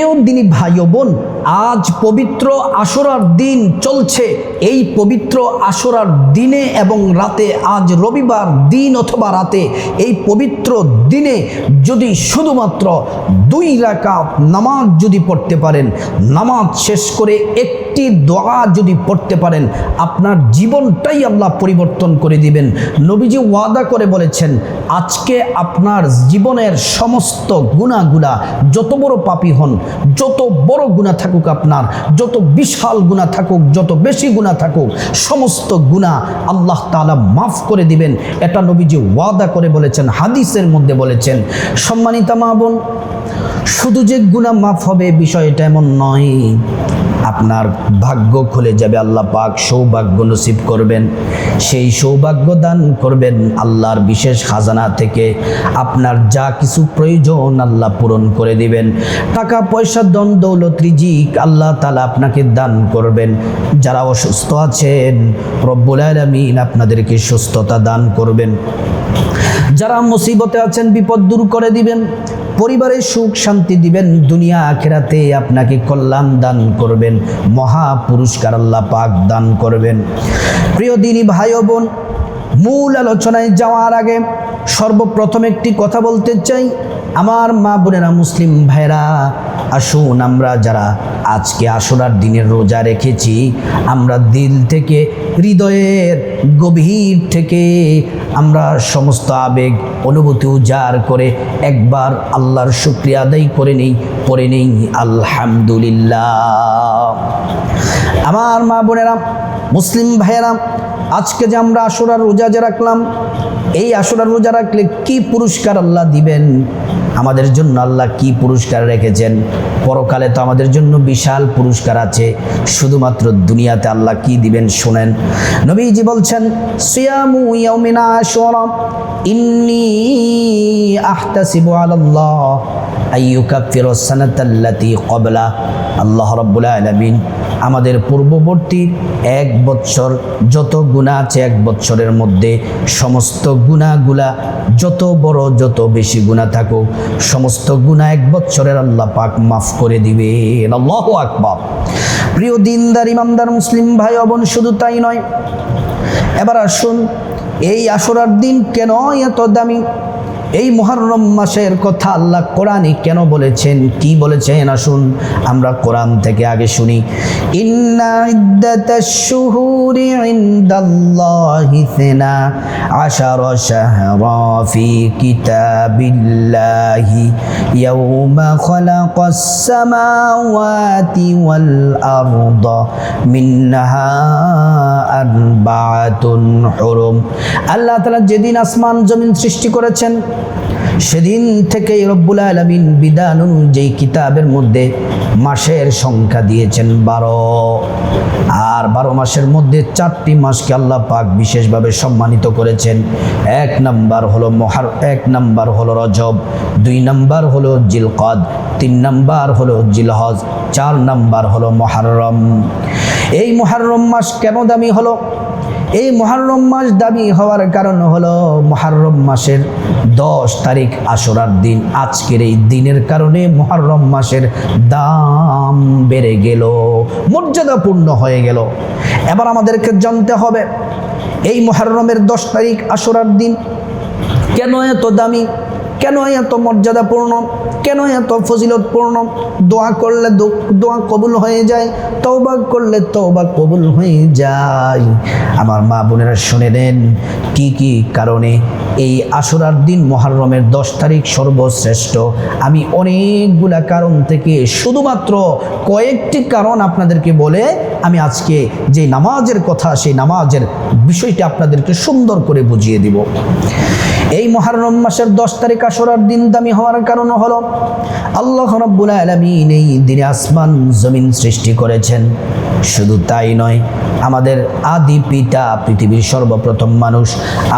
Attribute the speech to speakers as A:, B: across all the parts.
A: প্রিয় দিনী ভাই ও বোন। আজ পবিত্র আশরার দিন চলছে। এই পবিত্র আশরার দিনে এবং রাতে আজ রবিবার দিন অথবা রাতে এই পবিত্র দিনে যদি শুধুমাত্র দুই রাকাত নামাজ যদি পড়তে পারেন, নামাজ শেষ করে একটি দোয়া যদি পড়তে পারেন, আপনার জীবনটাই আল্লাহ পরিবর্তন করে দিবেন। নবীজি ওয়াদা করে বলেছেন, আজকে আপনার জীবনের সমস্ত গুণাগুলা যত বড় পাপী হন, যত বড় গুণা থাকুক আপনার। যত বিশাল গুণা থাকুক, যত বেশি গুণা থাকুক, সমস্ত গুণা আল্লাহ তালা মাফ করে দিবেন। এটা নবীজি ওয়াদা করে বলেছেন, হাদিসের মধ্যে বলেছেন। সম্মানিতা মা বোন, শুধু যে গুণা মাফ হবে, বিষয়টা এমন নয়। আপনার ভাগ্য খুলে যাবে, আল্লাহ পাক সৌভাগ্য নসিব করবেন। সেই সৌভাগ্য দান করবেন আল্লাহর বিশেষ খাজানা থেকে। আপনার যা কিছু প্রয়োজন আল্লাহ পূরণ করে দিবেন। টাকা, পয়সা দন দৌলত, রিজিক আল্লাহ তালা আপনাকে দান করবেন। যারা অসুস্থ আছেন, রব্বুল আলমিন আপনাদেরকে সুস্থতা দান করবেন। যারা মুসিবতে আছেন, বিপদ দূর করে দিবেন। পরিবারে সুখ শান্তি দিবেন, দুনিয়া আখেরাতে আপনাকে কল্যাণ দান করবেন, মহা পুরস্কার আল্লাহ পাক দান করবেন। প্রিয় দিনী ভাই বোন মূল আলোচনায় যাওয়ার আগে সর্বপ্রথম একটি কথা বলতে চাই। আমার মা বোনেরা মুসলিম ভাইরা আসুন আমরা যারা আজকে আসরার দিনের রোজা রেখেছি, আমরা দিল থেকে, হৃদয়ের গভীর থেকে আমরা সমস্ত আবেগ, অনুভূতি উজাড় করে একবার আল্লাহর শুক্রিয়া আদায় করে নেই পরে নেই, আলহামদুলিল্লাহ। আমার মা বোনেরা, মুসলিম ভাইয়েরা আজকে যে আমরা আসরার রোজা যে রাখলাম, এই আসরার রোজা রাখলে কি পুরস্কার আল্লাহ দিবেন? আমাদের জন্য আল্লাহ কি পুরস্কার রেখেছেন? পরকালে তো আমাদের জন্য বিশাল পুরস্কার আছে। শুধুমাত্র দুনিয়াতে আল্লাহ কি দিবেন শোনেন। নবীজি বলছেন, সিয়ামু ইন্নী আমাদের পূর্ববর্তী এক বৎসর যত গুণা আছে এক বৎসরের মধ্যে সমস্ত গুণাগুলা যত বড় যত বেশি গুণা থাকুক সমস্ত গুণা এক বছরের আল্লাহ পাক মাফ করে দিবে আল্লাহ আকবাব প্রিয় দিনদার, ইমানদার, মুসলিম ভাই অবন শুধু তাই নয়, এবার আসুন, এই আসরার দিন কেন এত দামি? এই মহরম মাসের কথা আল্লাহ কোরআনই কেন বলেছেন? কি বলেছেন? আসুন, আমরা কোরআন থেকে আগে শুনি। আল্লাহ যেদিন আসমান জমিন সৃষ্টি করেছেন সেদিন থেকে রব্বুল আলমিন বিধান অনুযায়ী কিতাবের মধ্যে মাসের সংখ্যা দিয়েছেন বারো। আর বারো মাসের মধ্যে চারটি মাসকে আল্লাহ পাক বিশেষভাবে সম্মানিত করেছেন। এক নাম্বার হলো মহার, এক নাম্বার হলো রজব, দুই নাম্বার হলো জিলকদ, তিন নাম্বার হলো জিলহজ, চার নাম্বার হলো মহারম। এই মহারম মাস কেন দামি হলো? এই মহারম মাস দাবি হওয়ার কারণ হলো মহারম মাসের দশ তারিখ আসরার দিন। আজকের এই দিনের কারণে মহারম মাসের দাম বেড়ে গেল, মর্যাদাপূর্ণ হয়ে গেল। এবার আমাদেরকে জানতে হবে, এই মহারমের দশ তারিখ আসরার দিন কেন এত দামি? কেন এত মর্যাদাপূর্ণ? কেন এত ফজিলতপূর্ণ? দোয়া করলে দোয়া কবুল হয়ে যায়, তওবা করলে তওবা কবুল হয়ে যায়। আমার মা বোনেরা শুনে নেন, কি কি কারণে এই আশুরার দিন মহারমের দশ তারিখ সর্বশ্রেষ্ঠ? আমি অনেকগুলা কারণ থেকে শুধুমাত্র কয়েকটি কারণ আপনাদেরকে বলে আমি আজকে যে নামাজের কথা, সেই নামাজের বিষয়টি আপনাদেরকে সুন্দর করে বুঝিয়ে দিব। এই মহারম মাসের দশ তারিখ আসরার দিন দামি হওয়ার কারণ হলো আল্লাহ রব্বুল আলমিন এই দিনে আসমান, জমিন সৃষ্টি করেছেন। শুধু তাই নয়, আমাদের আদি পিতা, পৃথিবীর সর্বপ্রথম মানুষ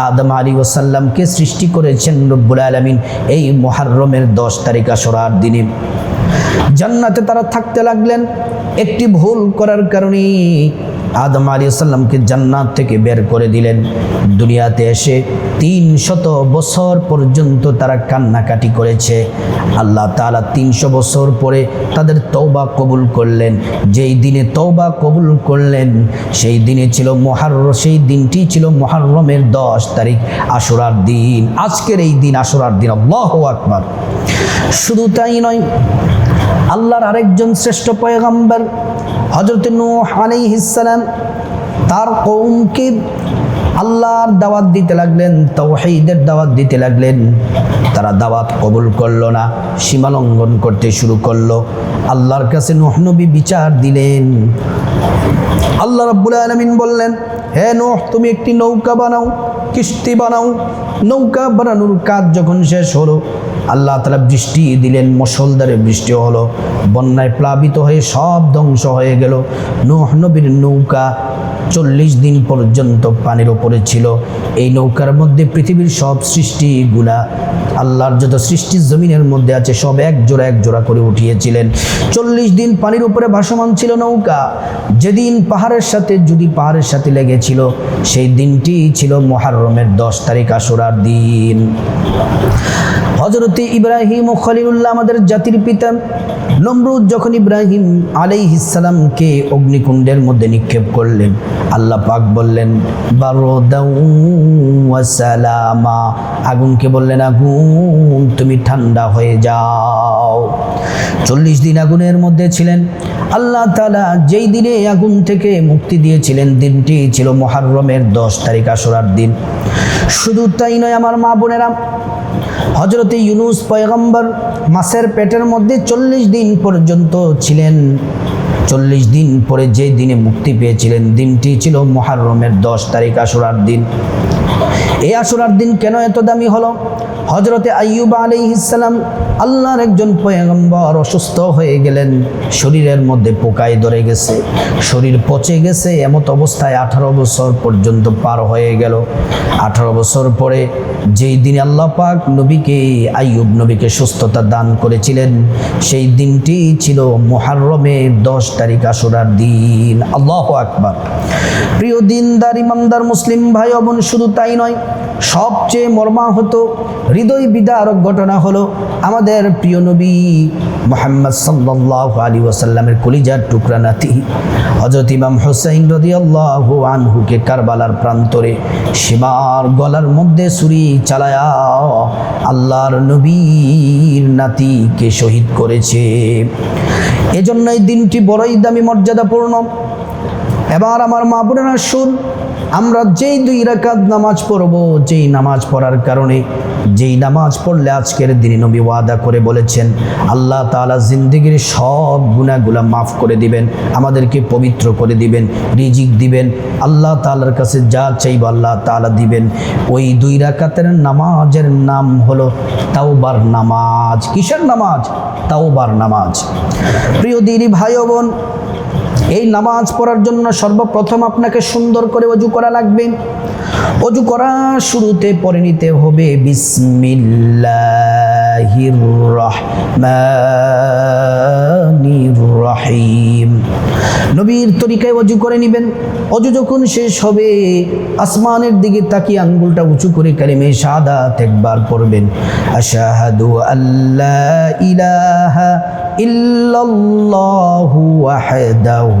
A: আদম আলী ওসাল্লামকে সৃষ্টি করেছেন রব্বুল আলমিন এই মহারমের দশ তারিখ আসরার দিনে। জান্নাতে তারা থাকতে লাগলেন, একটি ভুল করার কারণে আদম আলী জান্নাত থেকে বের করে দিলেন। দুনিয়াতে এসে তিন শত বছর পর্যন্ত তারা কান্নাকাটি করেছে। আল্লাহ তালা তিনশো বছর পরে তাদের তৌবা কবুল করলেন। যেই দিনে তৌবা কবুল করলেন, সেই দিনে ছিল মহার সেই দিনটি ছিল মহারমের দশ তারিখ, আশুরার দিন। আজকের এই দিন আশুরার দিন। আল্লাহ আকবার। শুধু তাই নয় আল্লাহর আরেকজন শ্রেষ্ঠ পয়গম্বর হজরত নূহ আলাইহিসসালাম তার কৌমকে আল্লাহর দাওয়াত দিতে লাগলেন তৌহিদের দাওয়াত দিতে লাগলেন। তারা দাওয়াত কবুল করল না সীমালঙ্ঘন করতে শুরু করল। আল্লাহর কাছে নবী বিচার দিলেন। আল্লাহ রাব্বুল আলামিন বললেন, হে নোহ, তুমি একটি নৌকা বানাও, কিস্তি বানাও। নৌকা বানানোর কাজ যখন শেষ হলো আল্লাহ তালা বৃষ্টি দিলেন মুসলধারে বৃষ্টি হলো, বন্যায় প্লাবিত হয়ে সব ধ্বংস হয়ে গেল। নোহ নবীর নৌকা চল্লিশ দিন পর্যন্ত পানির ওপরে ছিল। এই নৌকার মধ্যে পৃথিবীর সব সৃষ্টিগুলা আল্লাহর যত সৃষ্টি জমিনের মধ্যে আছে, সব এক জোড়া এক জোড়া করে উঠিয়েছিলেন। চল্লিশ দিন পানির উপরে ভাসমান ছিল নৌকা। যেদিন পাহাড়ের সাথে, যদি পাহাড়ের সাথে লেগেছিল, সেই দিনটি ছিল মহারমের দশ তারিখ আশুরার দিন। হজরতে ইব্রাহিম ও খলিলুল্লাহ আমাদের জাতির পিতা। নমরুদ যখন ইব্রাহিম আলাইহিসালামকে অগ্নিকুণ্ডের মধ্যে নিক্ষেপ করলেন আল্লাহ পাক বললেন সালামা। আগুনকে বললেন, আগুন, তুমি ঠান্ডা হয়ে যাও। চল্লিশ দিন আগুনের মধ্যে ছিলেন। আল্লাহ তালা যেই দিনে আগুন থেকে মুক্তি দিয়েছিলেন, দিনটি ছিল মহারমের দশ তারিখ আসরার দিন। শুধু তাই নয়, আমার মা বোনেরা হজরতে ইউনুস পয়গম্বর মাসের পেটের মধ্যে চল্লিশ দিন পর্যন্ত ছিলেন। চল্লিশ দিন পরে যে দিনে মুক্তি পেয়েছিলেন, দিনটি ছিল মহারমের দশ তারিখ আসরার দিন। এই আসরার দিন কেন এত দামি হলো? হজরতে আইয়ুব আলী ইসালাম আল্লাহর একজন পয়গম্বর অসুস্থ হয়ে গেলেন, শরীরের মধ্যে পোকায় ধরে গেছে, শরীর পচে গেছে, এমত অবস্থায় আঠারো বছর পর্যন্ত পার হয়ে গেল। আঠারো বছর পরে যেই দিন আল্লাহ পাক নবীকে, আইয়ুব নবীকে সুস্থতা দান করেছিলেন, সেই দিনটি ছিল মোহারমের দশ তারিখ আসরার দিন। আল্লাহ আকবার। প্রিয় দিনদার, ইমানদার, মুসলিম ভাই বোন, শুধু তাই নয়, সবচেয়ে মর্মাহত, হৃদয় বিদারক ঘটনা হলো আমাদের প্রিয় নবী মোহাম্মদ সাল্লাহ আলী ওয়াসাল্লামের কলিজার টুকরা নাতি। হজরত ইমাম হোসাইন রদিয়াল্লাহ আনহুকে কারবালার প্রান্তরে সীমার গলার মধ্যে ছুরি চালায়া আল্লাহর নবীর নাতিকে শহীদ করেছে। এজন্য এই দিনটি বড়ই দামি মর্যাদাপূর্ণ। এবার আমার মা বোনেরা শুন। আমরা যেই দুই রাকাত নামাজ পড়ব, যেই নামাজ পড়ার কারণে, যেই নামাজ পড়লে আজকের দিনে নবী ওয়াদা করে বলেছেন, আল্লাহ তাআলা জিন্দিগির সব গুণাগুলা মাফ করে দিবেন, আমাদেরকে পবিত্র করে দিবেন, রিজিক দিবেন, আল্লাহ তাআলার কাছে যা চাইব আল্লাহ তাআলা দিবেন। ওই দুই রাকাতের নামাজের নাম হলো তাওবার নামাজ। কিসের নামাজ? তাওবার নামাজ। প্রিয় দিদি ভাই বোন এই নামাজ পড়ার জন্য সর্বপ্রথম আপনাকে সুন্দর করে অজু করা লাগবে। অজু করা শুরুতে পরে নিতে হবে বিসমিল্লাহির নবীর তরিকায় অজু করে নেবেন। অজু যখন শেষ হবে, আসমানের দিকে তাকিয়ে আঙ্গুলটা উঁচু করে কালিমে সাদাত একবার পড়বেন। আশাহাদু আল্লাহ ইলাহা ইল্লাল্লাহু ওয়াহদাহু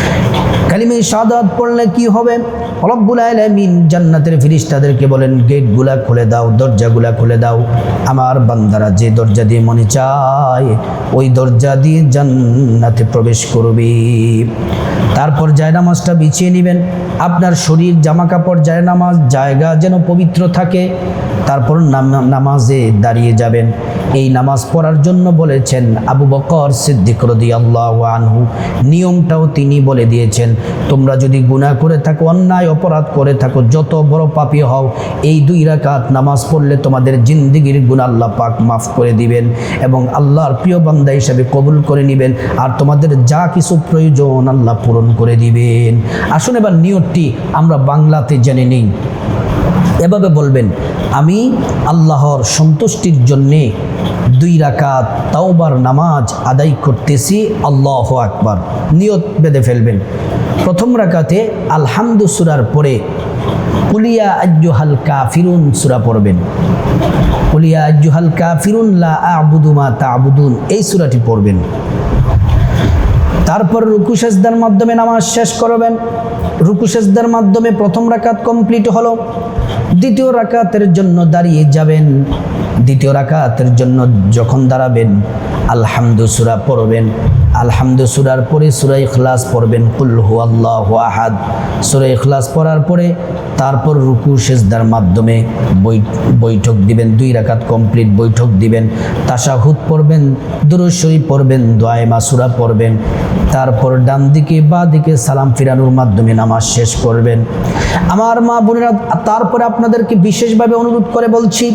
A: কালিমে শাহাদাত পড়লে কি হবে? রব্বুল আলামিন জান্নাতের ফিরিস্তাদেরকে বলেন, গেটগুলা খুলে দাও, দরজাগুলা খুলে দাও। আমার বান্দারা যে দরজা দিয়ে মনে চায়, ওই দরজা দিয়ে জান্নাতে প্রবেশ করবে। তারপর জায়নামাজটা বিছিয়ে নেবেন। আপনার শরীর জামা কাপড় জায়নামাজ জায়গা যেন পবিত্র থাকে। তারপর নাম- নামাজে দাঁড়িয়ে যাবেন। এই নামাজ পড়ার জন্য বলেছেন আবু বকর সিদ্দিক রদিয়াল্লাহু আনহু। নিয়মটাও তিনি বলে দিয়েছেন, তোমরা যদি গুনাহ করে থাকো, অন্যায়, অপরাধ করে থাকো, যত বড় পাপী হও, এই দুই রাকাত নামাজ পড়লে তোমাদের জিন্দিগির গুণ আল্লাহ পাক মাফ করে দিবেন এবং আল্লাহর প্রিয় বান্দা হিসাবে কবুল করে নেবেন আর তোমাদের যা কিছু প্রয়োজন আল্লাহ পূরণ করে দিবেন। আসুন এবার নিয়তটি আমরা বাংলাতে জেনে নিই। এভাবে বলবেন, আমি আল্লাহর সন্তুষ্টির জন্যে দুই রাকাত তাওবার নামাজ আদায় করতেছি, আল্লাহ আকবার। নিয়ত বেঁধে ফেলবেন। প্রথম রাকাতে আলহামদু সুরার পরে কুলিয়া আজ্জুহাল কাফিরুন সুরা পড়বেন। কুলিয়া আজ্জুহাল কাফিরুন লা আবুদু মা তাবুদুন এই সুরাটি পড়বেন। তারপর রুকু সেজদার মাধ্যমে নামাজ শেষ করবেন। রুকু সেজদার মাধ্যমে প্রথম রাকাত কমপ্লিট হলো। দ্বিতীয় রাকাতের জন্য দাঁড়িয়ে যাবেন। দ্বিতীয় রাকাতের জন্য যখন দাঁড়াবেন আলহামদু সুরা পড়বেন। আলহামদু সুরার পরে সুরা ইখলাস পড়বেন। কুল হু আল্লাহ আহাদ। সুরা ইখলাস পড়ার পরে তারপর রুকু সেজদার মাধ্যমে বৈঠক দিবেন, দুই রাকাত কমপ্লিট বৈঠক দিবেন। তাশাহুদ পড়বেন দুরুশরী পড়বেন দোয়ায় মাসুরা পড়বেন। তারপর ডান দিকে বা দিকে সালাম ফিরানোর মাধ্যমে নামাজ শেষ করবেন। আমার মা বোনেরা, তারপরে আপনাদেরকে বিশেষভাবে অনুরোধ করে বলছি,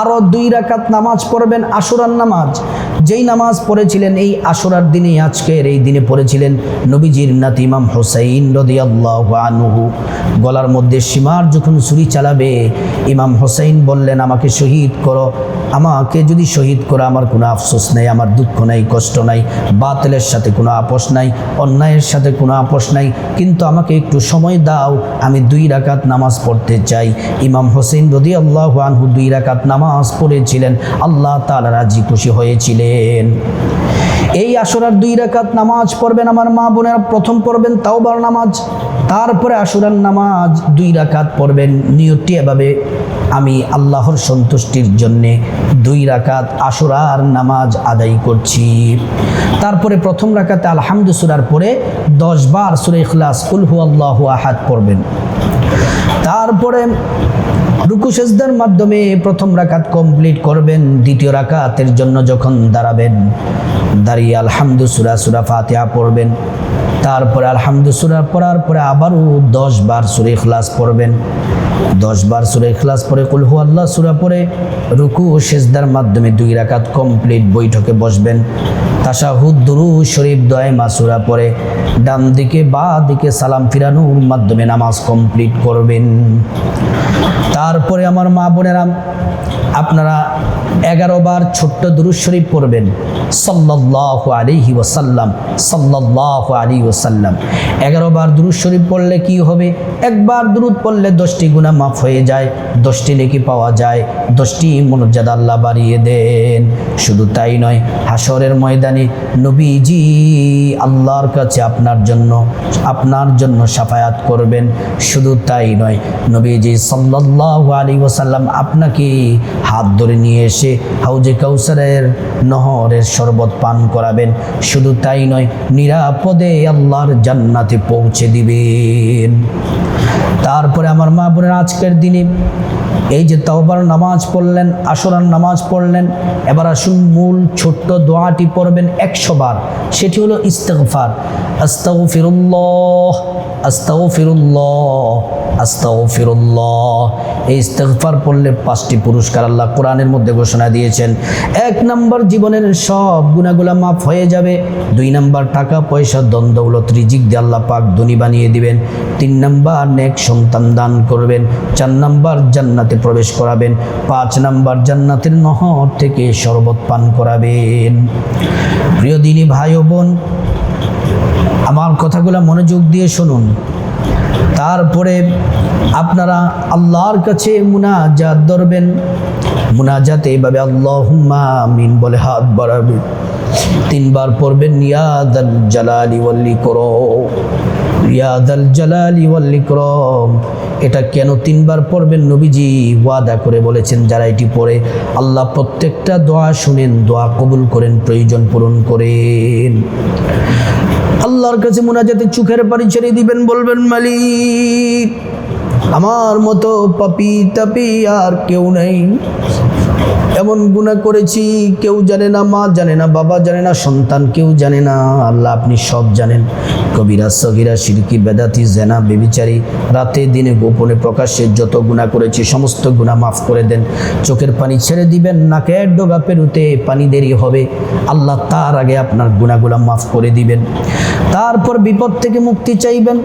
A: আরও দুই রাকাত নামাজ পড়বেন আশুরার নামাজ। যেই নামাজ পড়েছিলেন এই আসরার দিনে আজকের এই দিনে পড়েছিলেন নবীজির নাতি ইমাম হোসাইন আনুহু। গলার মধ্যে সীমার যখন ছুরি চালাবে, ইমাম হোসাইন বললেন, আমাকে শহীদ করো। আমাকে যদি শহীদ করো আমার কোনো আফসোস নেই, আমার দুঃখ নাই, কষ্ট নাই, বাতিলের সাথে কোনো আপোষ নাই, অন্যায়ের সাথে কোনো আপোষ নাই, কিন্তু আমাকে একটু সময় দাও, আমি দুই রাকাত নামাজ পড়তে চাই। ইমাম হোসেন রদি আল্লাহ আনহু দুই রাকাত নামাজ পড়েছিলেন, আল্লাহ তালা রাজি খুশি হয়েছিলেন। এই আসরার দুই রাকাত নামাজ পড়বেন আমার মা বোনেরা, প্রথম পড়বেন তাও তাওবার নামাজ। তারপরে আসুরার নামাজ দুই রাকাত পড়বেন। নিয়তটি এভাবে আমি আল্লাহর সন্তুষ্টির জন্যে দুই রাকাত আশুরার নামাজ আদায় করছি। তারপরে প্রথম রাকাতে আলহামদু সুরার পরে দশ বার সুরে ইখলাস উলহু আল্লাহ আহাত পড়বেন। তারপরে রুকু সেজদার মাধ্যমে প্রথম রাকাত কমপ্লিট করবেন, দ্বিতীয় রাকাতের জন্য যখন দাঁড়াবেন, দাঁড়িয়ে আলহামদু সুরা সুরা ফাতিহা পড়বেন, তারপরে আলহামদু সুরা পড়ার পরে আবারও দশ বার সুরে খ্লাস পড়বেন। দশ বার সুরে খ্লাস পরে কুলহু আল্লাহ সুরা পরে রুকু ও সেজদার মাধ্যমে দুই রাকাত কমপ্লিট বৈঠকে বসবেন। তাশাহুদ দুরু শরীফ দয় মাসুরা পরে ডান দিকে বা দিকে সালাম ফিরানোর মাধ্যমে নামাজ কমপ্লিট করবেন। তারপরে আমার মা বোনেরা আপনারা এগারো বার ছোট্ট দুরুদ শরীফ পড়বেন। সাল্লাহ আলিহি ওসাল্লাম সাল্লাহ আলী ওসাল্লাম এগারো বার দুরুদ শরীফ পড়লে কি হবে? একবার দুরুদ পড়লে দশটি গুণা মাফ হয়ে যায়, দশটি নেকি পাওয়া যায়, দশটি মর্যাদা আল্লাহ বাড়িয়ে দেন। শুধু তাই নয় হাসরের ময়দানে নবীজি আল্লাহর কাছে আপনার জন্য আপনার জন্য সাফায়াত করবেন। শুধু তাই নয়, নবীজি সাল্লাহ আলী ওসাল্লাম আপনাকে হাত ধরে নিয়ে এসে হাউজে কাউসারের নহরের শরবত পান করাবেন, শুধু তাই নয়, নিরাপদে আল্লাহর জান্নাতে পৌঁছে দিবেন। তারপরে আমার মা বোনের আজকের দিনে এই যে তাওবার নামাজ পড়লেন, আসরার নামাজ পড়লেন, এবার আসুন মূল ছোট্ট দোয়াটি পড়বেন একশো বার। সেটি হলো ইস্তেগফার। আস্তাউ ফিরুল্লাহ আস্তাউ ফিরুল্লাহ আস্তাউ ফিরুল্লাহ এই ইস্তেগফার পড়লে পাঁচটি পুরস্কার আল্লাহ কোরআনের মধ্যে ঘোষণা দিয়েছেন। এক নম্বর জীবনের সব গুণাগুলা মাফ হয়ে যাবে। দুই নম্বর টাকা, পয়সা দ্বন্দ্বলত রিজিক দিয়ে আল্লাহ পাক ধনী বানিয়ে দিবেন। তিন নম্বর, নেক সন্তান দান করবেন। চার নম্বর, জান্নাতে প্রবেশ করাবেন। পাঁচ নম্বর জান্নাতের নহর থেকে শরবত পান করাবেন। প্রিয় দিনী ভাই ও বোন, আমার কথাগুলো মনোযোগ দিয়ে শুনুন। তারপরে আপনারা আল্লাহর কাছে মুনাজাত ধরবেন। মুনাজাতে এইভাবে আল্লাহ মিন বলে হাত বাড়াবে। তিনবার পড়বেন ইয়াদাল জালালি ওয়াল্লি করো ইয়াদাল জালালি ওয়াল্লি করম এটা কেন তিনবার পড়বেন নবীজি? ওয়াদা করে বলেছেন, যারা এটি পড়ে, আল্লাহ প্রত্যেকটা দোয়া শুনেন, দোয়া কবুল করেন, প্রয়োজন পূরণ করেন। আল্লাহর কাছে মোনাজাতে চোখের পানি ছেড়ে দিবেন, বলবেন, মালিক, আমার মতো পাপি তাপি আর কেউ নেই। এমন গুণা করেছি, কেউ জানে না, মা জানে না, বাবা জানে না, সন্তান কেউ জানে না, আল্লাহ আপনি সব জানেন। কবিরা, সগিরা, সিরকি, বেদাতি, জেনা, বেবিচারি, রাতে দিনে গোপনে প্রকাশ্যে যত গুণা করেছি, সমস্ত গুণা মাফ করে দেন। চোখের পানি ছেড়ে দিবেন, নাকের ডোগা পেরুতে পানি দেরি হবে। আল্লাহ তার আগে আপনার গুণাগুলা মাফ করে দিবেন। তারপর বিপদ থেকে মুক্তি চাইবেন,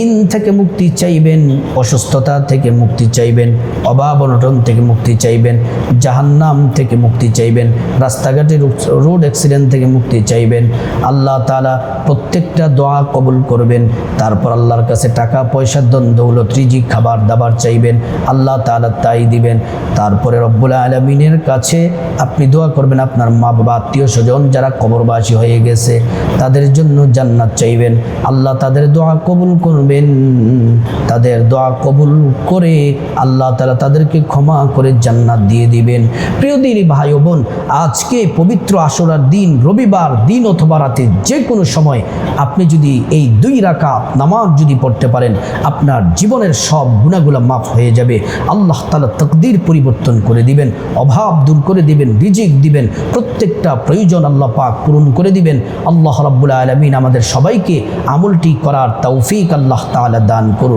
A: ঋণ থেকে মুক্তি চাইবেন, অসুস্থতা থেকে মুক্তি চাইবেন, অভাব অনটন থেকে মুক্তি চাইবেন, জাহান্নাম থেকে মুক্তি চাইবেন, রাস্তাঘাটে রোড অ্যাক্সিডেন্ট থেকে মুক্তি চাইবেন, আল্লাহ তালা প্রত্যেকটা দোয়া কবুল করবেন, তারপর আল্লাহর কাছে টাকা, পয়সা দন দৌলত রিজি খাবার, দাবার চাইবেন, আল্লাহ তালা তাই দিবেন। তারপরে রব্বুল আলমিনের কাছে আপনি দোয়া করবেন, আপনার মা বাবা আত্মীয় স্বজন যারা কবরবাসী হয়ে গেছে, তাদের জন্য জান্নাত চাইবেন। আল্লাহ তাদের দোয়া কবুল করবেন, তাদের দোয়া কবুল করে আল্লাহ তালা তাদেরকে ক্ষমা করে জান্নাত দিয়ে দিবেন। প্রিয় দিন ভাই ও বোন, আজকে পবিত্র আশরার দিন, রবিবার দিন অথবা রাতে যে কোনো সময় আপনি যদি এই দুই রাকা নামাজ যদি পড়তে পারেন, আপনার জীবনের সব গুণাগুলা মাফ হয়ে যাবে। আল্লাহ তালা তকদির পরিবর্তন করে দিবেন, অভাব দূর করে দিবেন, রিজিক দিবেন, প্রত্যেকটা প্রয়োজন আল্লাহ পাক পূরণ করে দিবেন। আল্লাহ রাব্বুল আলমিন আমাদের সবাইকে আমলটি করার তৌফিক আল্লাহ তাআলা দান করুন।